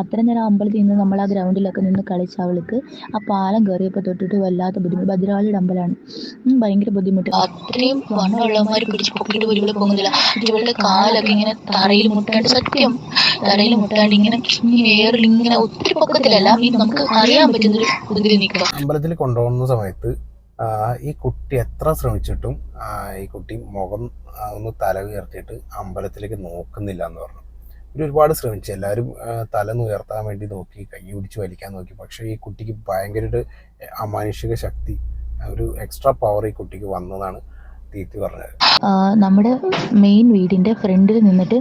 അത്രയും നേരം അമ്പലത്തിൽ നിന്ന് നമ്മൾ ആ ഗ്രൗണ്ടിലൊക്കെ നിന്ന് കളിച്ച അവൾക്ക് ആ പാലം കയറിയപ്പോൾ തൊട്ടിട്ട് വല്ലാത്ത ബുദ്ധിമുട്ട്. ഭദ്രാവളിയുടെ അമ്പലമാണ്. ഭയങ്കര ബുദ്ധിമുട്ട്. അത്രയും വണ്ണമുള്ളവന്മാർ പിടിച്ച് പൊക്കിട്ട് പോലും പോകുന്നില്ല. ഇവളുടെ കാലൊക്കെ ഇങ്ങനെ തറയിൽ മുട്ടാണ്ട് സത്യം. തറയിൽ മുട്ടാണ്ട് ഇങ്ങനെ വേറിൽ ഇങ്ങനെ ഒത്തിരി പൊക്കത്തിലല്ല. നമുക്ക് അറിയാൻ പറ്റുന്ന ഒരു ഇതിൽ നിൽക്കുക. അമ്പലത്തിൽ കൊണ്ടുപോകുന്ന സമയത്ത് ഈ കുട്ടി എത്ര ശ്രമിച്ചിട്ടും ഈ കുട്ടി മുഖം ഒന്ന് തല ഉയർത്തിയിട്ട് അമ്പലത്തിലേക്ക് നോക്കുന്നില്ല എന്ന് പറഞ്ഞു. ഇവർ ഒരുപാട് ശ്രമിച്ചു. എല്ലാവരും ആ, തല ഒന്ന് ഉയർത്താൻ വേണ്ടി നോക്കി കൈ പിടിച്ച് വലിക്കാൻ നോക്കി. പക്ഷേ ഈ കുട്ടിക്ക് ഭയങ്കര ഒരു അമാനുഷിക ശക്തി ഒരു എക്സ്ട്രാ പവർ ഈ കുട്ടിക്ക് വന്നതാണ് തീറ്റി പറഞ്ഞത്. നമ്മുടെ മെയിൻ വീടിന്റെ ഫ്രണ്ടിൽ നിന്നിട്ട്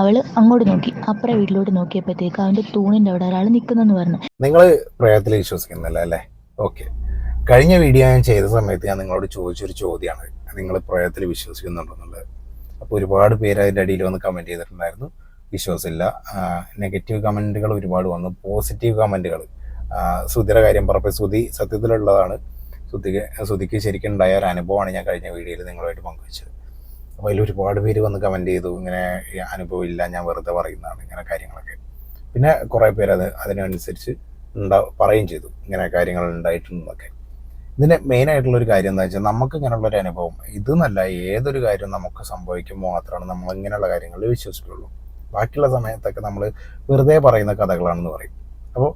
അവൾ അങ്ങോട്ട് നോക്കി അപ്പുറം വീട്ടിലോട്ട് നോക്കിയപ്പോഴത്തേക്ക് അവന്റെ തൂണിന്റെ അവിടെ ഒരാൾ നിൽക്കുന്നെന്ന് പറഞ്ഞു. നിങ്ങൾ പ്രേയത്തിൽ വിശ്വസിക്കുന്നില്ല അല്ലേ? ഓക്കെ. കഴിഞ്ഞ വീഡിയോ ഞാൻ ചെയ്ത സമയത്ത് ഞാൻ നിങ്ങളോട് ചോദിച്ചൊരു ചോദ്യമാണ്. നിങ്ങൾ പ്രേയത്തിൽ വിശ്വസിക്കുന്നുണ്ടെന്നുള്ളത്. അപ്പോൾ ഒരുപാട് പേര് അതിന്റെ അടിയിൽ വന്ന് കമന്റ് ചെയ്തിട്ടുണ്ടായിരുന്നു. വിശ്വാസമില്ല നെഗറ്റീവ് കമന്റുകൾ ഒരുപാട് വന്നു. പോസിറ്റീവ് കമന്റുകൾ സുധിയുടെ കാര്യം പറഞ്ഞപ്പോൾ സുധി സത്യത്തിലുള്ളതാണ്. സുധിക്ക് സുധിക്ക് ശരിക്കും ഉണ്ടായ ഒരു അനുഭവമാണ് ഞാൻ കഴിഞ്ഞ വീഡിയോയിൽ നിങ്ങളുമായിട്ട് പങ്കുവച്ചത്. അപ്പോൾ അതിൽ ഒരുപാട് പേര് വന്ന് കമന്റ് ചെയ്തു. ഇങ്ങനെ ഈ അനുഭവം ഇല്ല ഞാൻ വെറുതെ പറയുന്നതാണ് ഇങ്ങനെ കാര്യങ്ങളൊക്കെ. പിന്നെ കുറേ പേര് അത് അതിനനുസരിച്ച് ഉണ്ടാ പറയുകയും ചെയ്തു. ഇങ്ങനെ കാര്യങ്ങൾ ഉണ്ടായിട്ടുണ്ടെന്നൊക്കെ. ഇതിന്റെ മെയിനായിട്ടുള്ളൊരു കാര്യം എന്താ വെച്ചാൽ നമുക്ക് ഇങ്ങനെയുള്ളൊരു അനുഭവം ഇതെന്നല്ല ഏതൊരു കാര്യം നമുക്ക് സംഭവിക്കുമ്പോൾ മാത്രമാണ് നമ്മൾ ഇങ്ങനെയുള്ള കാര്യങ്ങളിൽ വിശ്വസിക്കുള്ളൂ. ബാക്കിയുള്ള സമയത്തൊക്കെ നമ്മൾ വെറുതെ പറയുന്ന കഥകളാണെന്ന് പറയും. അപ്പോൾ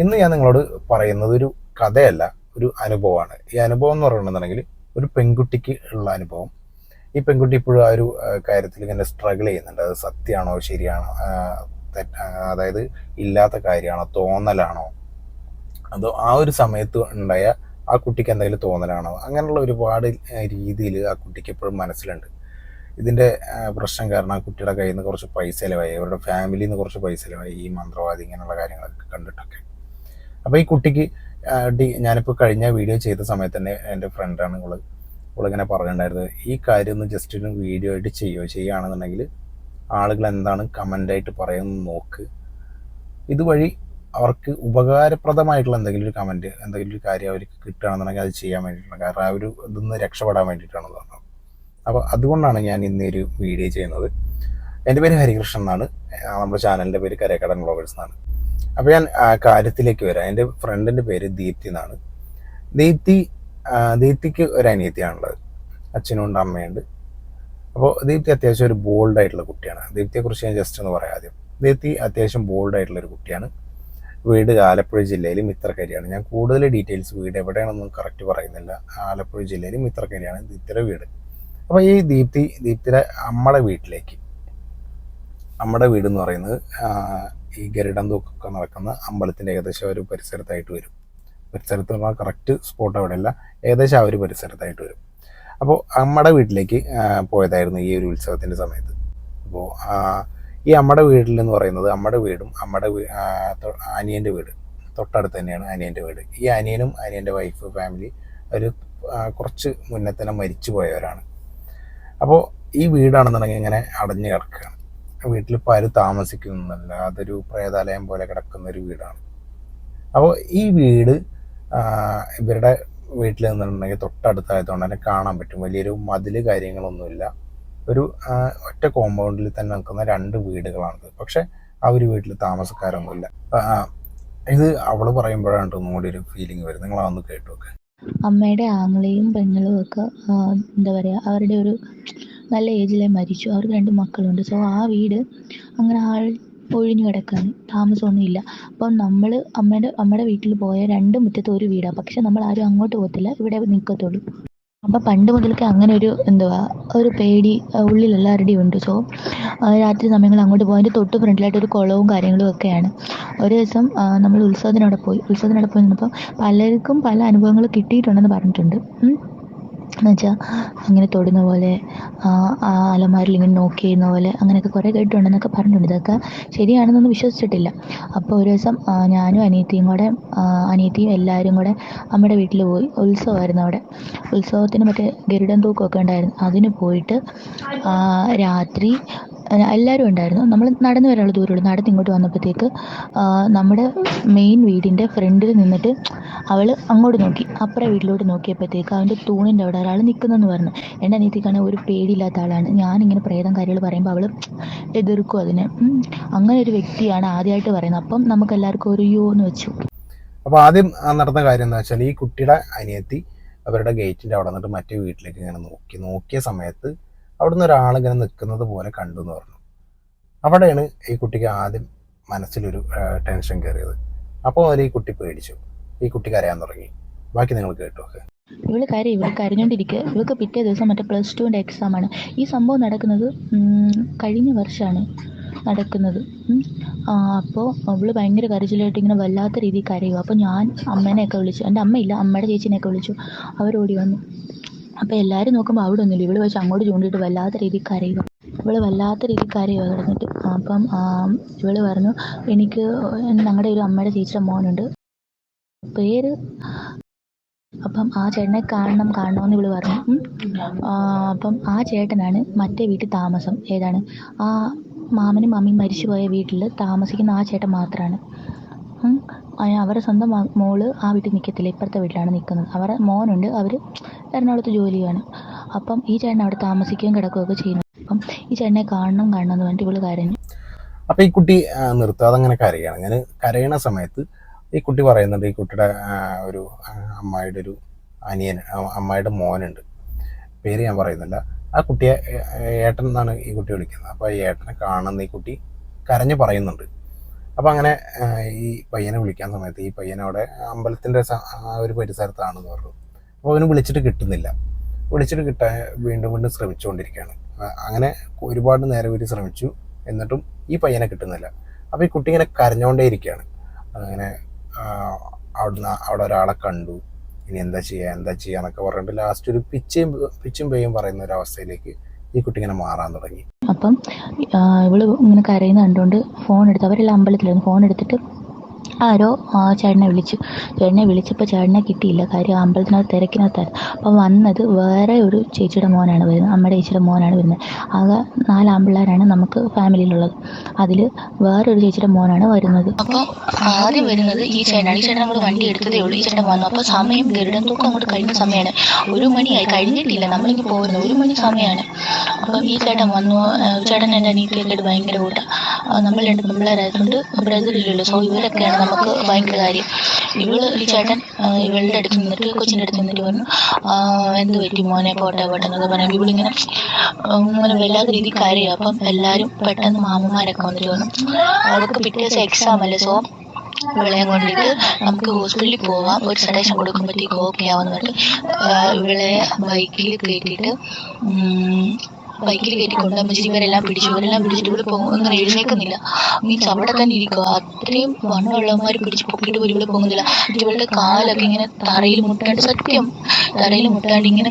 ഇന്ന് ഞാൻ നിങ്ങളോട് പറയുന്നത് ഒരു കഥയല്ല ഒരു അനുഭവമാണ്. ഈ അനുഭവം എന്ന് പറയുന്നുണ്ടെങ്കിൽ ഒരു പെൺകുട്ടിക്ക് ഉള്ള അനുഭവം. ഈ പെൺകുട്ടി ഇപ്പോഴും ആ ഒരു കാര്യത്തിൽ ഇങ്ങനെ സ്ട്രഗിൾ ചെയ്യുന്നുണ്ട്. അത് സത്യമാണോ ശരിയാണോ അതായത് ഇല്ലാത്ത കാര്യമാണോ തോന്നലാണോ? അതോ ആ ഒരു സമയത്ത് ഉണ്ടായ ആ കുട്ടിക്ക് എന്തെങ്കിലും തോന്നലാണോ? അങ്ങനെയുള്ള ഒരുപാട് രീതിയിൽ ആ കുട്ടിക്ക് എപ്പോഴും മനസ്സിലുണ്ട്. ഇതിന്റെ പ്രശ്നം കാരണം കുട്ടിയുടെ കയ്യിൽ നിന്ന് കുറച്ച് പൈസ ചിലവായി. അവരുടെ ഫാമിലിയിൽ നിന്ന് കുറച്ച് പൈസ ചിലവായി. ഈ മന്ത്രവാദി ഇങ്ങനെയുള്ള കാര്യങ്ങളൊക്കെ കണ്ടിട്ടൊക്കെ. അപ്പോൾ ഈ കുട്ടിക്ക് ഡി ഞാനിപ്പോൾ കഴിഞ്ഞ വീഡിയോ ചെയ്ത സമയത്ത് തന്നെ എന്റെ ഫ്രണ്ടാണ് ഇവൾ. ഇവളിങ്ങനെ പറഞ്ഞിട്ടുണ്ടായിരുന്നത് ഈ കാര്യം ഒന്ന് ജസ്റ്റ് ഒരു വീഡിയോ ആയിട്ട് ചെയ്യുമോ ചെയ്യുകയാണെന്നുണ്ടെങ്കിൽ ആളുകൾ എന്താണ് കമന്റായിട്ട് പറയുന്നത് നോക്ക്. ഇതുവഴി അവർക്ക് ഉപകാരപ്രദമായിട്ടുള്ള എന്തെങ്കിലും ഒരു കമന്റ് എന്തെങ്കിലും ഒരു കാര്യം അവർക്ക് കിട്ടുകയാണെന്നുണ്ടെങ്കിൽ അത് ചെയ്യാൻ വേണ്ടിയിട്ടാണ് കാരണം ആ ഒരു ഇതിൽ നിന്ന് രക്ഷപ്പെടാൻ വേണ്ടിയിട്ടാണ് പറഞ്ഞത് അപ്പോൾ അതുകൊണ്ടാണ് ഞാൻ ഇന്ന് ഒരു വീഡിയോ ചെയ്യുന്നത്. എന്റെ പേര് ഹരികൃഷ്ണൻ എന്നാണ്. നമ്മുടെ ചാനലിന്റെ പേര് കരേക്കടൻ വ്ളോഗേഴ്സ് എന്നാണ്. അപ്പോൾ ഞാൻ കാര്യത്തിലേക്ക് വരാം. എന്റെ ഫ്രണ്ടിന്റെ പേര് ദീപ്തി എന്നാണ്. ദീപ്തി ദീപ്തിക്ക് ഒരു അനിയത്തിയാണുള്ളത്. അച്ഛനും ഉണ്ട് അമ്മയുണ്ട്. അപ്പോൾ ദീപ്തി അത്യാവശ്യം ഒരു ബോൾഡ് ആയിട്ടുള്ള കുട്ടിയാണ്. ദീപ്തിയെക്കുറിച്ച് ഞാൻ ജസ്റ്റ് ഒന്ന് പറയാം ആദ്യം. ദീപ്തി അത്യാവശ്യം ബോൾഡ് ആയിട്ടുള്ള ഒരു കുട്ടിയാണ്. വീട് ആലപ്പുഴ ജില്ലയിൽ മിത്രക്കരിയാണ്. ഞാൻ കൂടുതൽ ഡീറ്റെയിൽസ് വീട് എവിടെയാണെന്നൊന്നും കറക്റ്റ് പറയുന്നില്ല. ആലപ്പുഴ ജില്ലയിൽ മിത്രക്കരിയാണ്. ദീപ്തിയുടെ വീട്. അപ്പോൾ ഈ ദീപ്തി ദീപ്തിയുടെ അമ്മയുടെ വീട്ടിലേക്ക് നമ്മുടെ വീട് എന്ന് പറയുന്നത് ഈ ഗരുഡം തൂക്കൊക്കെ നടക്കുന്ന അമ്പലത്തിന്റെ ഏകദേശം ഒരു പരിസരത്തായിട്ട് വരും. പരിസരത്ത് പറഞ്ഞാൽ കറക്റ്റ് സ്പോട്ട് അവിടെ അല്ല ഏകദേശം ആ ഒരു പരിസരത്തായിട്ട് വരും. അപ്പോൾ അമ്മയുടെ വീട്ടിലേക്ക് പോയതായിരുന്നു ഈ ഒരു ഉത്സവത്തിന്റെ സമയത്ത്. അപ്പോൾ ഈ അമ്മയുടെ വീട്ടിൽ എന്ന് പറയുന്നത് അമ്മയുടെ വീടും അമ്മയുടെ അനിയന്റെ വീട്. തൊട്ടടുത്ത് തന്നെയാണ് അനിയന്റെ വീട്. ഈ അനിയനും അനിയന്റെ വൈഫ് ഫാമിലി ഒരു കുറച്ച് മുന്നേ തന്നെ മരിച്ചു പോയവരാണ് അപ്പോൾ ഈ വീടാണെന്നുണ്ടെങ്കിൽ ഇങ്ങനെ അടഞ്ഞു കിടക്കുകയാണ്. വീട്ടിൽ ഇപ്പോൾ ആരും താമസിക്കുന്നില്ല അതൊരു പ്രേതാലയം പോലെ കിടക്കുന്ന ഒരു വീടാണ്. അപ്പോൾ ഈ വീട് ഇവരുടെ വീട്ടിൽ നിന്നുണ്ടെങ്കിൽ തൊട്ടടുത്തായതുകൊണ്ട് തന്നെ കാണാൻ പറ്റും. വലിയൊരു മതിൽ കാര്യങ്ങളൊന്നുമില്ല. ഒരു ഒറ്റ കോമ്പൗണ്ടിൽ തന്നെ നിൽക്കുന്ന രണ്ട് വീടുകളാണിത്. പക്ഷേ ആ ഒരു വീട്ടിൽ താമസക്കാരൊന്നുമില്ല. ഇത് അവൾ പറയുമ്പോഴാണ് ഒന്നും കൂടി ഒരു ഫീലിംഗ് വരും നിങ്ങളതൊന്ന് കേട്ടു നോക്ക്. അമ്മയുടെ ആങ്ങളെയും പെങ്ങളും ഒക്കെ എന്താ പറയുക അവരുടെ ഒരു നല്ല ഏജിലെ മരിച്ചു. അവർക്ക് രണ്ട് മക്കളുണ്ട്. സോ ആ വീട് അങ്ങനെ ആൾ ഒഴിഞ്ഞു കിടക്കാണ് താമസമൊന്നും ഇല്ല. അപ്പം നമ്മൾ അമ്മയുടെ അമ്മയുടെ വീട്ടിൽ പോയ രണ്ട് മുറ്റത്ത് ഒരു വീടാണ് പക്ഷെ നമ്മൾ ആരും അങ്ങോട്ട് പോകത്തില്ല. ഇവിടെ നിൽക്കത്തുള്ളൂ അപ്പം പണ്ട് മുതൽക്കേ അങ്ങനെ ഒരു എന്തുവാ ഒരു പേടി ഉള്ളിൽ എല്ലാവരുടെയും ഉണ്ട്. സോ രാത്രി സമയങ്ങളിൽ അങ്ങോട്ട് പോകാൻ തൊട്ട് ഫ്രണ്ടിലായിട്ട് ഒരു കുളവും കാര്യങ്ങളും ഒക്കെയാണ്. ഒരു ദിവസം നമ്മൾ ഉത്സവത്തിനവിടെ പോയി. ഉത്സവത്തിനവിടെ പോയി നിന്നപ്പോൾ പലർക്കും പല അനുഭവങ്ങൾ കിട്ടിയിട്ടുണ്ടെന്ന് പറഞ്ഞിട്ടുണ്ട്. എന്നുവെച്ചാൽ അങ്ങനെ തൊടുന്ന പോലെ ആ അലമാരിൽ ഇങ്ങനെ നോക്കി ചെയ്യുന്ന പോലെ അങ്ങനെയൊക്കെ കുറേ കേട്ടിട്ടുണ്ടെന്നൊക്കെ പറഞ്ഞിട്ടുണ്ട്. ഇതൊക്കെ ശരിയാണെന്നൊന്നും വിശ്വസിച്ചിട്ടില്ല. അപ്പോൾ ഒരു ദിവസം ഞാനും അനിയത്തിയും കൂടെ അനിയത്തിയും എല്ലാവരും കൂടെ അമ്മയുടെ വീട്ടിൽ പോയി. ഉത്സവമായിരുന്നു അവിടെ. ഉത്സവത്തിന് മറ്റേ ഗരുഡൻ തൂക്കമൊക്കെ ഉണ്ടായിരുന്നു. അതിന് പോയിട്ട് രാത്രി എല്ലാവരും ഉണ്ടായിരുന്നു. നമ്മൾ നടന്നു വരാനുള്ള ദൂരമുള്ളൂ. നടന്ന് ഇങ്ങോട്ട് വന്നപ്പോഴത്തേക്ക് നമ്മുടെ മെയിൻ വീടിന്റെ ഫ്രണ്ടിൽ നിന്നിട്ട് അവൾ അങ്ങോട്ട് നോക്കി. അപ്പുറ വീട്ടിലോട്ട് നോക്കിയപ്പോഴത്തേക്ക് അവന്റെ തൂണിന്റെ അവിടെ ഒരാൾ നിൽക്കുന്നെന്ന് പറഞ്ഞു. എന്റെ അനിയത്തിക്കാണെങ്കിൽ ഒരു പേടിയില്ലാത്ത ആളാണ്. ഞാനിങ്ങനെ പ്രേതം കാര്യങ്ങൾ പറയുമ്പോൾ അവൾ എതിർക്കും അതിനെ. അങ്ങനെ ഒരു വ്യക്തിയാണ് ആദ്യമായിട്ട് പറയുന്നത്. അപ്പം നമുക്ക് എല്ലാവർക്കും ഒരു യോ എന്ന് വെച്ചു. അപ്പോൾ ആദ്യം നടന്ന കാര്യം എന്താ വെച്ചാൽ ഈ കുട്ടിയുടെ അനിയത്തി അവരുടെ ഗേറ്റിന്റെ അവിടെ നിന്നിട്ട് മറ്റേ വീട്ടിലേക്ക് ഇങ്ങനെ നോക്കി. നോക്കിയ സമയത്ത് അവിടുന്ന് ഒരാളിങ്ങനെ നിൽക്കുന്നത് പോലെ കണ്ടു എന്ന് പറഞ്ഞു. അവിടെയാണ് ഈ കുട്ടിക്ക് ആദ്യം മനസ്സിലൊരു ടെൻഷൻ കയറിയത് അപ്പോൾ അവർ ഈ കുട്ടി പേടിച്ചു. ഈ കുട്ടി കരയാൻ തുടങ്ങി. ബാക്കി നിങ്ങൾ കേട്ടു ഇവൾ കരയും ഇവൾ കരഞ്ഞോണ്ടിരിക്കുക. ഇവൾക്ക് പിറ്റേ ദിവസം മറ്റേ പ്ലസ് ടുവിന്റെ ആണ്. ഈ സംഭവം നടക്കുന്നത് കഴിഞ്ഞ വർഷമാണ് നടക്കുന്നത്. അപ്പോൾ അവൾ ഭയങ്കര കരച്ചിലായിട്ട് ഇങ്ങനെ വല്ലാത്ത രീതിയിൽ കരയുക അപ്പോൾ ഞാൻ അമ്മേനെയൊക്കെ വിളിച്ചു. എന്റെ അമ്മയില്ല അമ്മയുടെ ചേച്ചീനെയൊക്കെ വിളിച്ചു. അവരോടി വന്നു. അപ്പോൾ എല്ലാവരും നോക്കുമ്പോൾ അവിടെ ഒന്നുമില്ല. ഇവൾ പക്ഷെ അങ്ങോട്ട് ചൂണ്ടിയിട്ട് വല്ലാത്ത രീതിയിൽ കരയുക ഇവൾ വല്ലാത്ത രീതിയിൽ കരയുക കിടന്നിട്ട്. അപ്പം ഇവൾ പറഞ്ഞു എനിക്ക് ഞങ്ങളുടെ ഒരു അമ്മയുടെ ചേച്ചിയുടെ മോനുണ്ട്. പേര്? അപ്പം ആ ചേട്ടനെ കാണണം കാണണമെന്ന് ഇവൾ പറഞ്ഞു. അപ്പം ആ ചേട്ടനാണ് മറ്റേ വീട്ടിൽ താമസം. ഏതാണ്? ആ മാമനും മമ്മിയും മരിച്ചുപോയ വീട്ടിൽ താമസിക്കുന്ന ആ ചേട്ടൻ മാത്രമാണ് അയ- സ്വന്തം മോൾ ആ വീട്ടിൽ നിൽക്കത്തില്ല ഇപ്പുറത്തെ വീട്ടിലാണ് നിൽക്കുന്നത് അവരെ മോനുണ്ട്. അവർ എറണാകുളത്ത് ജോലി ചെയ്യാണ് അപ്പം ഈ ചേട്ടൻ അവിടെ താമസിക്കുകയും കിടക്കുകയൊക്കെ ചെയ്യുന്നു. അപ്പം ഈ ചേട്ടനെ കാണണം കാണണം എന്ന് പറഞ്ഞിട്ട് കരഞ്ഞു. അപ്പോൾ ഈ കുട്ടി നിർത്താതെ അങ്ങനെ കരയാണ്. ഞാൻ കരയണ സമയത്ത് ഈ കുട്ടി പറയുന്നുണ്ട് ഈ കുട്ടിയുടെ ഒരു അമ്മായിയുടെ ഒരു അനിയൻ അമ്മായിയുടെ മോനുണ്ട്. പേര് ഞാൻ പറയുന്നില്ല. ആ കുട്ടിയെ ഏട്ടൻ എന്നാണ് ഈ കുട്ടി വിളിക്കുന്നത്. അപ്പോൾ ഈ ഏട്ടനെ കാണുന്ന ഈ കുട്ടി കരഞ്ഞു പറയുന്നുണ്ട്. അപ്പോൾ അങ്ങനെ ഈ പയ്യനെ വിളിക്കാൻ സമയത്ത് ഈ പയ്യൻ അവിടെ അമ്പലത്തിന്റെ ഒരു പരിസരത്താണെന്ന് പറഞ്ഞു. അപ്പോൾ അവന് വിളിച്ചിട്ട് കിട്ടുന്നില്ല. വിളിച്ചിട്ട് കിട്ടാൻ വീണ്ടും വീണ്ടും ശ്രമിച്ചുകൊണ്ടിരിക്കുകയാണ്. അങ്ങനെ ഒരുപാട് നേരം ഇവർ ശ്രമിച്ചു. എന്നിട്ടും ഈ പയ്യനെ കിട്ടുന്നില്ല. അപ്പോൾ ഈ കുട്ടി ഇങ്ങനെ കരഞ്ഞുകൊണ്ടേ ഇരിക്കുകയാണ്. അങ്ങനെ അവിടുന്ന് അവിടെ ഒരാളെ കണ്ടു. ഇനി എന്താ ചെയ്യുക എന്താ ചെയ്യുക എന്നൊക്കെ പറഞ്ഞിട്ട് ലാസ്റ്റ് ഒരു പിച്ചയും പിച്ചും പെയ്യും പറയുന്ന ഒരു അവസ്ഥയിലേക്ക് ഈ കുട്ടി ഇങ്ങനെ മാറാൻ തുടങ്ങി. അപ്പം ഇവൾ ഇങ്ങനെ കരയുന്ന കണ്ടുകൊണ്ട് ഫോൺ എടുത്ത് അവരെല്ലാം അമ്പലത്തിലായിരുന്നു. ഫോൺ എടുത്തിട്ട് ആരോ ചേട്ടനെ വിളിച്ചു. ചേട്ടനെ വിളിച്ചപ്പോൾ ചേട്ടനെ കിട്ടിയില്ല. കാര്യം അമ്പലത്തിനകത്ത് തിരക്കിനകത്തായിരുന്നു. അപ്പോൾ വന്നത് വേറെ ഒരു ചേച്ചിയുടെ മോനാണ് വരുന്നത്. അമ്മയുടെ ചേച്ചിയുടെ മോനാണ് വരുന്നത്. ആകെ നാല് ആമ്പിള്ളേരാണ് നമുക്ക് ഫാമിലിയിലുള്ളത്. അതിൽ വേറൊരു ചേച്ചിയുടെ മോനാണ് വരുന്നത്. അപ്പോൾ ആദ്യം വരുന്നത് ഈ ചേട്ടനാണ്. ഈ ചേട്ടൻ നമ്മൾ വണ്ടി എടുത്തതേ ഉള്ളൂ. ഈ ചേട്ടൻ വന്നു. അപ്പോൾ സമയം ഗരുഡൻ തൂക്കം അങ്ങോട്ട് കഴിഞ്ഞ സമയമാണ് ഒരു മണിയായി. കഴിഞ്ഞിട്ടില്ല. നമ്മളിങ്ങ് പോകുന്നത് ഒരു മണി സമയമാണ് അപ്പം ഈ ചേട്ടൻ വന്നു. ചേട്ടൻ എന്റെ അനിയത്തിയൊക്കെ ഭയങ്കര കൂട്ടാണ് നമ്മൾ രണ്ട് പിള്ളേരായതുകൊണ്ട് ബ്രദർ ഇല്ലല്ലോ സോ ഇവരൊക്കെയാണ് നമുക്ക് ഭയങ്കര കാര്യം. ഇവൾ ഈ ചേട്ടൻ ഇവളുടെ അടുത്ത് നിന്നിട്ട് കൊച്ചിന്റെ അടുത്ത് നിന്നിട്ട് പറഞ്ഞു എന്ത് പറ്റി മോനെ പോട്ടെ പോട്ടെ എന്നൊക്കെ പറഞ്ഞു. ഇവളിങ്ങനെ ഇങ്ങനെ വല്ലാത്ത രീതി കാര്യമാണ് അപ്പം എല്ലാവരും പെട്ടെന്ന് മാമന്മാരൊക്കെ വന്നിട്ട് പറഞ്ഞു അവർക്ക് പിറ്റേ ദിവസം എക്സാം അല്ലേ സോ ഇവളെ കൊണ്ടിട്ട് നമുക്ക് ഹോസ്പിറ്റലിൽ പോവാം. ഒരു സജഷൻ കൊടുക്കുമ്പോഴത്തേക്ക് ഓക്കെ ആവുമെന്ന് പറഞ്ഞിട്ട് ഇവളെ ബൈക്കിൽ കയറ്റിയിട്ട് ബൈക്കിൽ കയറ്റി കൊണ്ടുപോകുമ്പോൾ ഇവരെല്ലാം പിടിച്ചു ഇവരെല്ലാം പിടിച്ചിട്ട് ഇവിടെ അങ്ങനെ എഴുന്നേക്കുന്നില്ല മീൻസ് അവിടെ തന്നെ ഇരിക്കുക. അത്രയും വണ്ണമുള്ളവന്മാർ പിടിച്ച് പൊക്കിയിട്ട് പോലും ഇവിടെ പോകുന്നില്ല. ഇവളുടെ കാലൊക്കെ ഇങ്ങനെ തറയിൽ മുട്ടാണ്ട് സത്യം. തറയിൽ മുട്ടാണ്ട് ഇങ്ങനെ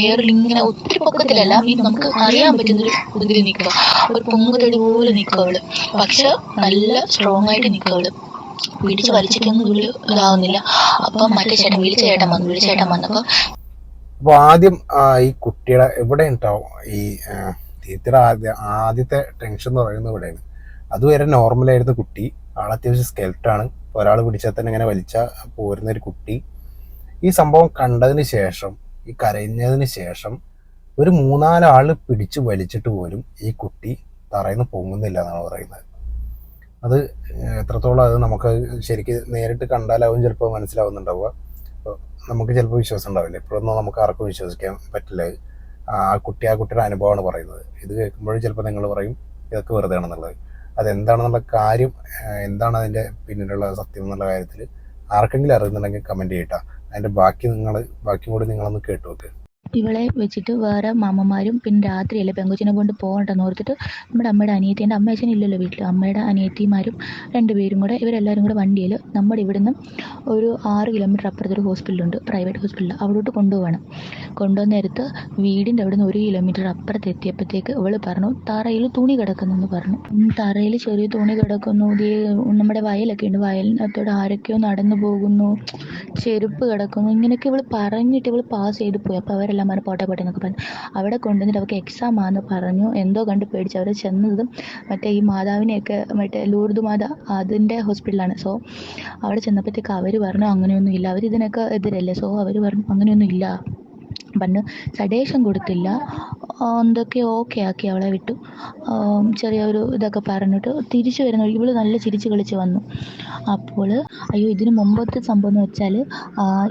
എയറിൽ ഇങ്ങനെ ഒത്തിരി പൊക്കത്തിലല്ല. മീൻ നമുക്ക് അറിയാൻ പറ്റുന്ന ഒരു ഇതിൽ നിൽക്കുക. ഒരു പൊങ്ങുതടി പോലെ നിൽക്കുക അവൾ. പക്ഷെ നല്ല സ്ട്രോങ് ആയിട്ട് നിൽക്കുക അവൾ. പിടിച്ച് വലിച്ചിട്ടൊന്നും ഇവൾ ഇതാവുന്നില്ല. അപ്പം മറ്റേ ചേട്ടൻ വിളിച്ച ചേട്ടൻ വന്നു വിളിച്ച ചേട്ടൻ അപ്പോൾ ആദ്യം ഈ കുട്ടിയുടെ എവിടെ ഉണ്ടാവും ഈ തീർച്ചയായിട്ടും ആദ്യ ആദ്യത്തെ ടെൻഷൻ എന്ന് പറയുന്നത് ഇവിടെയാണ്. അതുവരെ നോർമലായിരുന്ന കുട്ടി ആൾ അത്യാവശ്യം സ്കെൽറ്റാണ് ഒരാൾ പിടിച്ചാൽ തന്നെ ഇങ്ങനെ വലിച്ച പോരുന്ന ഒരു കുട്ടി. ഈ സംഭവം കണ്ടതിന് ശേഷം ഈ കരഞ്ഞതിന് ശേഷം ഒരു മൂന്നാലാൾ പിടിച്ച് വലിച്ചിട്ട് പോലും ഈ കുട്ടി തറയിൽ നിന്ന് പൊങ്ങുന്നില്ല എന്നാണ് പറയുന്നത്. അത് എത്രത്തോളം അത് നമുക്ക് ശരിക്കും നേരിട്ട് കണ്ടാലാവും ചിലപ്പോൾ മനസ്സിലാവുന്നുണ്ടാവുക. നമുക്ക് ചിലപ്പോൾ വിശ്വാസം ഉണ്ടാവില്ല. ഇപ്പോഴൊന്നും നമുക്ക് ആർക്കും വിശ്വസിക്കാൻ പറ്റില്ല. ആ കുട്ടി ആ കുട്ടിയുടെ അനുഭവമാണ് പറയുന്നത്. ഇത് കേൾക്കുമ്പോഴും ചിലപ്പോൾ നിങ്ങൾ പറയും ഇതൊക്കെ വെറുതെ ആണെന്നുള്ളത്. അതെന്താണെന്നുള്ള കാര്യം എന്താണ് അതിന്റെ പിന്നിലുള്ള സത്യം എന്നുള്ള കാര്യത്തിൽ ആർക്കെങ്കിലും അറിയുന്നുണ്ടെങ്കിൽ കമന്റ് ചെയ്യട്ടാ അതിന്റെ ബാക്കി നിങ്ങൾ ബാക്കി കൂടി നിങ്ങളൊന്ന് കേട്ടു നോക്ക്. ഇവളെ വെച്ചിട്ട് വേറെ മാമ്മമാരും പിന്നെ രാത്രിയല്ലേ പെങ്കൊച്ചിനെ കൊണ്ട് പോകണ്ടെന്ന് ഓർത്തിട്ട് നമ്മുടെ അമ്മയുടെ അനിയത്തി എന്റെ അച്ഛൻ ഇല്ലല്ലോ വീട്ടിൽ അമ്മയുടെ അനിയത്തിമാരും രണ്ടുപേരും കൂടെ ഇവരെല്ലാവരും കൂടെ വണ്ടിയിൽ നമ്മുടെ ഇവിടുന്ന് ഒരു ആറ് കിലോമീറ്റർ അപ്പുറത്തൊരു ഹോസ്പിറ്റലുണ്ട് പ്രൈവറ്റ് ഹോസ്പിറ്റൽ അവിടോട്ട് കൊണ്ടുപോകണം കൊണ്ടുവന്ന നേരത്ത് വീടിന്റെ അവിടുന്ന് ഒരു കിലോമീറ്റർ അപ്പുറത്ത് എത്തിയപ്പോഴത്തേക്ക് ഇവൾ പറഞ്ഞു തറയിൽ തുണി കിടക്കുന്നെന്ന് പറഞ്ഞു. തറയിൽ ചെറിയ തുണി കിടക്കുന്നു. നമ്മുടെ വയലൊക്കെ ഉണ്ട്. വയലിനകത്തോടെ ആരൊക്കെയോ നടന്നു പോകുന്നു. ചെരുപ്പ് കിടക്കുന്നു. ഇങ്ങനെയൊക്കെ ഇവൾ പറഞ്ഞിട്ട് ഇവൾ പാസ് ചെയ്ത് പോയി. അപ്പോൾ അവരെല്ലാം പറഞ്ഞ് പോട്ടെ പോട്ടെ എന്നൊക്കെ പറഞ്ഞു. അവിടെ കൊണ്ടുവന്നിട്ട് അവർക്ക് എക്സാം ആണെന്ന് പറഞ്ഞു. എന്തോ കണ്ട് പേടിച്ച് അവർ ചെന്നതും മറ്റേ ഈ മാതാവിനെയൊക്കെ മറ്റേ ലൂർദു മാത അതിന്റെ ഹോസ്പിറ്റലാണ് സോ അവിടെ ചെന്നപ്പോഴത്തേക്ക് അവർ പറഞ്ഞു അങ്ങനെയൊന്നും ഇല്ല അവർ ഇതിനൊക്കെ എതിരല്ലേ? സോ അവർ പറഞ്ഞു അങ്ങനെയൊന്നും ഇല്ല പറഞ്ഞു സഡേഷൻ കൊടുത്തില്ല. എന്തൊക്കെ ഓക്കെ ആക്കി അവളെ വിട്ടു. ചെറിയ ചെറിയൊരു ഇതൊക്കെ പറഞ്ഞിട്ട് തിരിച്ചു വരുന്ന. ഇവൾ നല്ല ചിരിച്ച് കളിച്ച് വന്നു. അപ്പോൾ അയ്യോ ഇതിന് മുമ്പത്തെ സംഭവം എന്ന് വെച്ചാൽ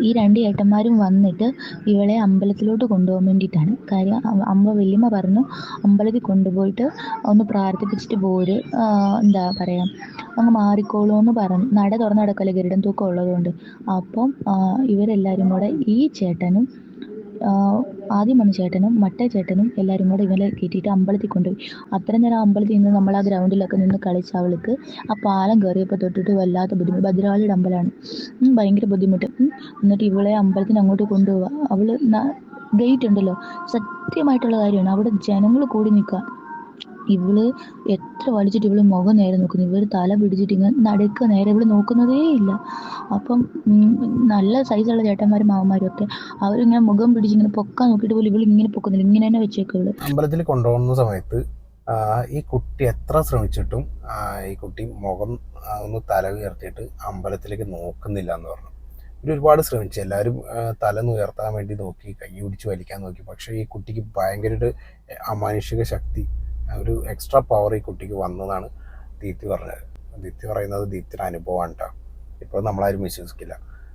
ഈ രണ്ട് ഏട്ടന്മാരും വന്നിട്ട് ഇവളെ അമ്പലത്തിലോട്ട് കൊണ്ടുപോകാൻ വേണ്ടിയിട്ടാണ്. കാര്യം അമ്മ വല്യമ്മ പറഞ്ഞു അമ്പലത്തിൽ കൊണ്ടുപോയിട്ട് ഒന്ന് പ്രാർത്ഥിപ്പിച്ചിട്ട് പോര്. എന്താ പറയുക അങ്ങ് മാറിക്കോളൂ എന്ന് പറഞ്ഞു. നട തുറന്നു കിടക്കല്ലേ ഗരുഡൻ തൂക്കം ഉള്ളതുകൊണ്ട്. അപ്പം ഇവരെല്ലാവരും കൂടെ ഈ ചേട്ടനും ആദ്യം വന്ന ചേട്ടനും മറ്റേ ചേട്ടനും എല്ലാവരും കൂടെ ഇവളെ കയറ്റിയിട്ട് അമ്പലത്തിൽ കൊണ്ടുപോയി. അത്രയും നേരം അമ്പലത്തിൽ നിന്ന് നമ്മൾ ആ ഗ്രൗണ്ടിലൊക്കെ നിന്ന് കളിച്ച അവൾക്ക് ആ പാലം കയറിയപ്പോൾ തൊട്ടിട്ട് വല്ലാത്ത ബുദ്ധിമുട്ട്. ഭദ്രകാളിയുടെ അമ്പലമാണ്. ഭയങ്കര ബുദ്ധിമുട്ട്. എന്നിട്ട് ഇവളെ അമ്പലത്തിന് അങ്ങോട്ട് കൊണ്ടുപോവുക. അവൾ ഗേറ്റ് ഉണ്ടല്ലോ സത്യമായിട്ടുള്ള കാര്യമാണ്. അവിടെ ജനങ്ങൾ കൂടി നിൽക്കുക. ഇവൾ എത്ര വലിച്ചിട്ട് ഇവൾ മുഖം നേരെ നോക്കുന്നു? ഇവർ തല പിടിച്ചിട്ട് ഇങ്ങനെ നടക്കുക നേരെ ഇവൾ നോക്കുന്നതേ ഇല്ല. അപ്പം നല്ല സൈസുള്ള ചേട്ടന്മാരും മാവന്മാരും ഒക്കെ അവരിങ്ങനെ മുഖം പിടിച്ച് ഇങ്ങനെ പൊക്കാൻ നോക്കിയിട്ട് പോലും ഇവൾ ഇങ്ങനെ പൊക്കുന്നില്ല. ഇങ്ങനെ തന്നെ വെച്ചേക്കും ഇവൾ. അമ്പലത്തിൽ കൊണ്ടുപോകുന്ന സമയത്ത് ഈ കുട്ടി എത്ര ശ്രമിച്ചിട്ടും ഈ കുട്ടി മുഖം ഒന്ന് തല ഉയർത്തിയിട്ട് അമ്പലത്തിലേക്ക് നോക്കുന്നില്ല എന്ന് പറഞ്ഞു. ഇവർ ഒരുപാട് ശ്രമിച്ചു. എല്ലാവരും തല ഉയർത്താൻ വേണ്ടി നോക്കി കൈ പിടിച്ച് വലിക്കാൻ നോക്കി. പക്ഷേ ഈ കുട്ടിക്ക് ഭയങ്കര ഒരു അമാനുഷിക ശക്തി ഒരു എക്സ്ട്രാ പവർ ഈ കുട്ടിക്ക് വന്നതാണ് ദീപ്തി പറഞ്ഞത്. ദീപ്തി പറയുന്നത് ദീപ്തിയുടെ അനുഭവമാണ് കേട്ടോ ഇപ്പോൾ നമ്മളാരും വിശ്വസിക്കില്ല.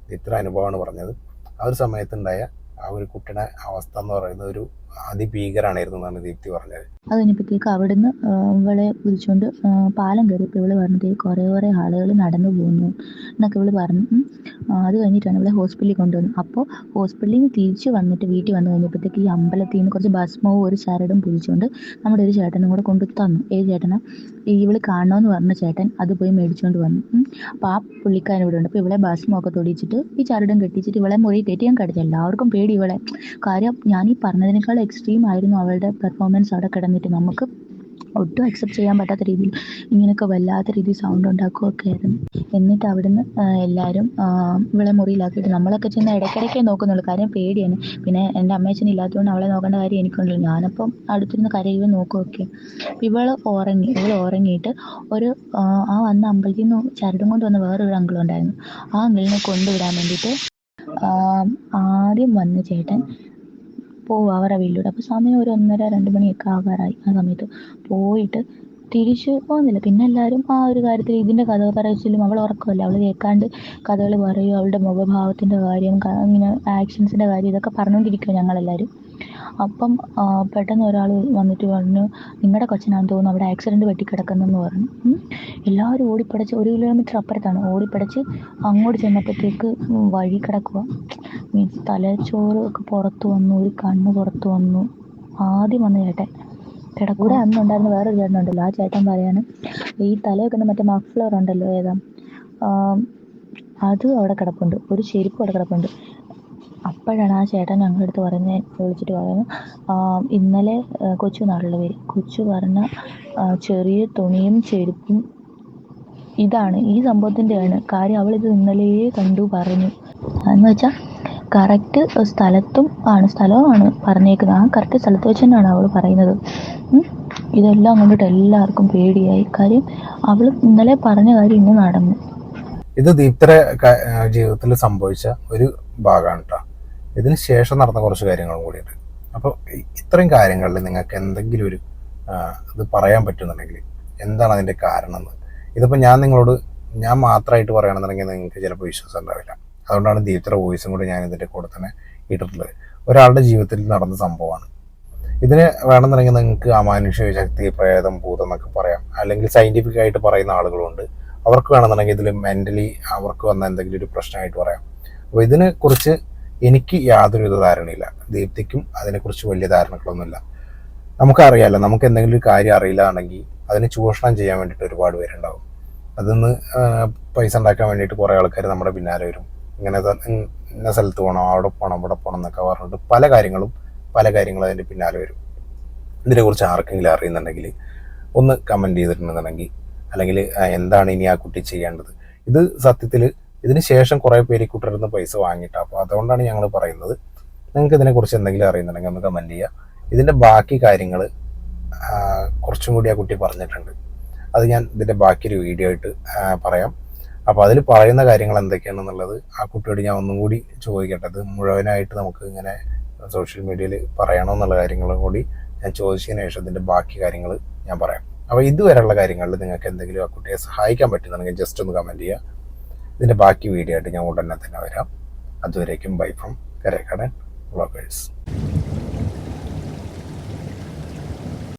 ദീപ്തിയുടെ അനുഭവമാണ് പറഞ്ഞത്. ആ ഒരു സമയത്തുണ്ടായ ആ ഒരു കുട്ടിയുടെ അവസ്ഥ എന്ന് പറയുന്നത് ഒരു അതിഭീകരാണായിരുന്നു എന്നാണ് ദീപ്തി പറഞ്ഞത്. അത് കഴിഞ്ഞപ്പോഴത്തേക്ക് അവിടുന്ന് ഇവളെ വിളിച്ചുകൊണ്ട് പാലം കയറിയപ്പോൾ ഇവൾ പറഞ്ഞിട്ട് കുറേ കുറേ ആളുകൾ നടന്നു പോകുന്നു എന്നൊക്കെ ഇവൾ പറഞ്ഞു. അത് കഴിഞ്ഞിട്ടാണ് ഇവളെ ഹോസ്പിറ്റലിൽ കൊണ്ടുവന്നു. അപ്പോൾ ഹോസ്പിറ്റലിൽ നിന്ന് തിരിച്ച് വന്നിട്ട് വീട്ടിൽ വന്നു കഴിഞ്ഞപ്പോഴത്തേക്ക് ഈ അമ്പലത്തിൽ നിന്ന് കുറച്ച് ഭസ്മവും ഒരു ചരടും പൊതിച്ചുകൊണ്ട് നമ്മുടെ ഒരു ചേട്ടനും കൂടെ കൊണ്ടു തന്നു. ഏ ചേട്ടനാ ഇവൾ കാണണമെന്ന് പറഞ്ഞ ചേട്ടൻ അത് പോയി മേടിച്ചുകൊണ്ട് വന്നു. അപ്പോൾ ആ പുള്ളിക്കാരൻ ഇവിടെ ഉണ്ട്. അപ്പോൾ ഇവളെ ഭസ്മമൊക്കെ തൊടിച്ചിട്ട് ഈ ചരടും കെട്ടിച്ചിട്ട് ഇവളെ മുറി കയറ്റി ഞാൻ കടിച്ചു. എല്ലാവർക്കും പേടി ഇവളെ. കാര്യം ഞാൻ ഈ പറഞ്ഞതിനേക്കാൾ എക്സ്ട്രീം ആയിരുന്നു അവളുടെ പെർഫോമൻസ് അവിടെ കിടന്നിട്ട്. നമുക്ക് ഒട്ടും അക്സെപ്റ്റ് ചെയ്യാൻ പറ്റാത്ത രീതിയിൽ ഇങ്ങനെയൊക്കെ വല്ലാത്ത രീതിയിൽ സൗണ്ട് ഉണ്ടാക്കുകയൊക്കെ ആയിരുന്നു. എന്നിട്ട് അവിടുന്ന് എല്ലാവരും ഇവളെ മുറിയിലാക്കിയിട്ട് നമ്മളൊക്കെ ചെന്ന് ഇടയ്ക്കിടയ്ക്കേ നോക്കുന്നുള്ളൂ. കാര്യം പേടിയാണ്. പിന്നെ എന്റെ അമ്മയച്ഛൻ ഇല്ലാത്തതുകൊണ്ട് അവളെ നോക്കേണ്ട കാര്യം എനിക്കുണ്ടല്ലോ. ഞാനപ്പം അടുത്തിരുന്ന് കരയുകയും നോക്കുകയൊക്കെ. ഇവൾ ഉറങ്ങി ഇവൾ ഉറങ്ങിയിട്ട് ഒരു ആ, വന്ന അമ്പലത്തിൽ നിന്ന് ചരടും കൊണ്ട് വന്ന വേറൊരു അങ്കിൾ ഉണ്ടായിരുന്നു. ആ അങ്കിളിനെ കൊണ്ടുവിടാൻ വേണ്ടിയിട്ട് ആദ്യം വന്ന ചേട്ടൻ പോവും അവരുടെ വീട്ടിലൂടെ അപ്പോൾ സമയം ഒരു ഒന്നര രണ്ട് മണിയൊക്കെ ആകാറായി ആ സമയത്ത്. പോയിട്ട് തിരിച്ചു പോകുന്നില്ല. പിന്നെ എല്ലാവരും ആ ഒരു കാര്യത്തിൽ ഇതിന്റെ കഥ പറയും അവൾ ഉറക്കമല്ല? അവൾ കേൾക്കാണ്ട് കഥകൾ പറയും? അവളുടെ മുഖഭാവത്തിന്റെ കാര്യം ഇങ്ങനെ ആക്ഷൻസിന്റെ കാര്യം ഇതൊക്കെ പറഞ്ഞുകൊണ്ടിരിക്കുക ഞങ്ങളെല്ലാവരും? അപ്പം പെട്ടെന്ന് ഒരാൾ വന്നിട്ട് പറഞ്ഞു നിങ്ങളുടെ കൊച്ചനാന്ന് തോന്നുന്നു അവിടെ ആക്സിഡന്റ് പറ്റിക്കിടക്കുന്നെന്ന് പറഞ്ഞു. എല്ലാവരും ഓടിപ്പടച്ച് ഒരു കിലോമീറ്റർ അപ്പുറത്താണ്. ഓടിപ്പടച്ച് അങ്ങോട്ട് ചെന്നപ്പോഴത്തേക്ക് വഴി കിടക്കുക. മീൻസ് തലച്ചോറ് ഒക്കെ പുറത്ത് വന്നു ഒരു കണ്ണ് പുറത്ത് വന്നു. ആദ്യം വന്ന ചേട്ടൻ. കിടക്കൂടെ അന്ന് ഉണ്ടായിരുന്ന വേറൊരു ചേട്ടൻ ഉണ്ടല്ലോ. ആ ചേട്ടൻ പറയാണ് ഈ തലയൊക്കെ മറ്റേ മഫ്ലർ ഉണ്ടല്ലോ ഏതാ? അത് അവിടെ കിടപ്പുണ്ട്. ഒരു ചെരുപ്പ് അവിടെ കിടപ്പുണ്ട്. അപ്പോഴാണ് ആ ചേട്ടൻ ഞങ്ങളുടെ അടുത്ത് പറഞ്ഞ് വിളിച്ചിട്ട് പറയുന്നത് ഇന്നലെ കൊച്ചു നാളുള്ള പേര്. കൊച്ചു പറഞ്ഞ ചെറിയ തുണിയും ചെരുപ്പും ഇതാണ്. ഈ സംഭവത്തിന്റെയാണ് കാര്യം അവളിത് ഇന്നലെയേ കണ്ടു പറഞ്ഞു. എന്ന് വെച്ചാൽ കറക്റ്റ് സ്ഥലത്തും ആണ് സ്ഥലവുമാണ് പറഞ്ഞേക്കുന്നത്. ആ കറക്റ്റ് സ്ഥലത്ത് വെച്ച് തന്നെയാണ് അവൾ പറയുന്നത് ഇതെല്ലാം കൊണ്ടിട്ട് എല്ലാവർക്കും പേടിയായി. കാര്യം അവൾ ഇന്നലെ പറഞ്ഞ കാര്യം ഇന്ന് നടന്നു. ഇത് ദീപ്തര ജീവിതത്തിൽ സംഭവിച്ച ഒരു ഭാഗമാണ് കേട്ടോ ഇതിന് ശേഷം നടന്ന കുറച്ച് കാര്യങ്ങളും കൂടിയുണ്ട്. അപ്പോൾ ഇത്രയും കാര്യങ്ങളിൽ നിങ്ങൾക്ക് എന്തെങ്കിലും ഒരു ഇത് പറയാൻ പറ്റുന്നുണ്ടെങ്കിൽ എന്താണ് അതിന്റെ കാരണം എന്ന്. ഇതിപ്പോൾ ഞാൻ നിങ്ങളോട് ഞാൻ മാത്രമായിട്ട് പറയണമെന്നുണ്ടെങ്കിൽ നിങ്ങൾക്ക് ചിലപ്പോൾ വിശ്വാസം ഉണ്ടാവില്ല. അതുകൊണ്ടാണ് ദീപ്തര വോയിസും കൂടി ഞാൻ ഇതിന്റെ കൂടെ തന്നെ ഇട്ടിട്ടുള്ളത്. ഒരാളുടെ ജീവിതത്തിൽ നടന്ന സംഭവമാണ്. ഇതിന് വേണമെന്നുണ്ടെങ്കിൽ നിങ്ങൾക്ക് അമാനുഷ്യ ശക്തി പ്രേതം ഭൂതം എന്നൊക്കെ പറയാം. അല്ലെങ്കിൽ സയന്റിഫിക് ആയിട്ട് പറയുന്ന ആളുകളുണ്ട്. അവർക്ക് വേണമെന്നുണ്ടെങ്കിൽ ഇതിൽ മെന്റലി അവർക്ക് വന്ന എന്തെങ്കിലും ഒരു പ്രശ്നമായിട്ട് പറയാം. അപ്പോൾ ഇതിനെ കുറിച്ച് എനിക്ക് യാതൊരുവിധ ധാരണയില്ല. ദീപ്തിക്കും അതിനെക്കുറിച്ച് വലിയ ധാരണകളൊന്നുമില്ല. നമുക്കറിയാലോ നമുക്ക് എന്തെങ്കിലും ഒരു കാര്യം അറിയില്ലാണെങ്കിൽ അതിനെ ചൂഷണം ചെയ്യാൻ വേണ്ടിയിട്ട് ഒരുപാട് പേരുണ്ടാവും. അതിന്ന് പൈസ ഉണ്ടാക്കാൻ വേണ്ടിയിട്ട് കുറേ ആൾക്കാർ നമ്മുടെ പിന്നാലെ വരും. ഇങ്ങനെ ഇന്ന സ്ഥലത്ത് പോകണം അവിടെ പോകണം ഇവിടെ പോകണം എന്നൊക്കെ പറഞ്ഞിട്ട് പല കാര്യങ്ങളും പല കാര്യങ്ങളും അതിന്റെ പിന്നാലെ വരും. ഇതിനെക്കുറിച്ച് ആർക്കെങ്കിലും അറിയുന്നുണ്ടെങ്കിൽ ഒന്ന് കമന്റ് ചെയ്തിട്ടുണ്ടെന്നുണ്ടെങ്കിൽ അല്ലെങ്കിൽ എന്താണ് ഇനി ആ കുട്ടി ചെയ്യേണ്ടത്? ഇത് സത്യത്തിൽ ഇതിന് ശേഷം കുറേ പേര് കുട്ടിയുടെ പൈസ വാങ്ങിയിട്ട് അപ്പോൾ അതുകൊണ്ടാണ് ഞങ്ങൾ പറയുന്നത്. നിങ്ങൾക്ക് ഇതിനെക്കുറിച്ച് എന്തെങ്കിലും അറിയുന്നുണ്ടെങ്കിൽ ഒന്ന് കമന്റ് ചെയ്യുക ഇതിന്റെ ബാക്കി കാര്യങ്ങൾ കുറച്ചും കൂടി ആ കുട്ടി പറഞ്ഞിട്ടുണ്ട്. അത് ഞാൻ ഇതിന്റെ ബാക്കി ഒരു വീഡിയോ ആയിട്ട് പറയാം. അപ്പോൾ അതിൽ പറയുന്ന കാര്യങ്ങൾ എന്തൊക്കെയാണെന്നുള്ളത് ആ കുട്ടിയോട് ഞാൻ ഒന്നും കൂടി ചോദിക്കട്ടെ. അത് മുഴുവനായിട്ട് നമുക്ക് ഇങ്ങനെ സോഷ്യൽ മീഡിയയിൽ പറയണമെന്നുള്ള കാര്യങ്ങളും കൂടി ഞാൻ ചോദിച്ചതിന് ശേഷം ഇതിന്റെ ബാക്കി കാര്യങ്ങൾ ഞാൻ പറയാം. അപ്പോൾ ഇതുവരെയുള്ള കാര്യങ്ങളിൽ നിങ്ങൾക്ക് എന്തെങ്കിലും ആ കുട്ടിയെ സഹായിക്കാൻ പറ്റുന്നുണ്ടെങ്കിൽ ജസ്റ്റ് ഒന്ന് കമന്റ് ചെയ്യുക ഇതിന്റെ ബാക്കി വീഡിയോ ആയിട്ട് ഞാൻ ഉടനെ തന്നെ വരാം. അതുവരേക്കും ബൈ ഫ്രം കരേക്കടൻ വ്ളോഗേഴ്സ്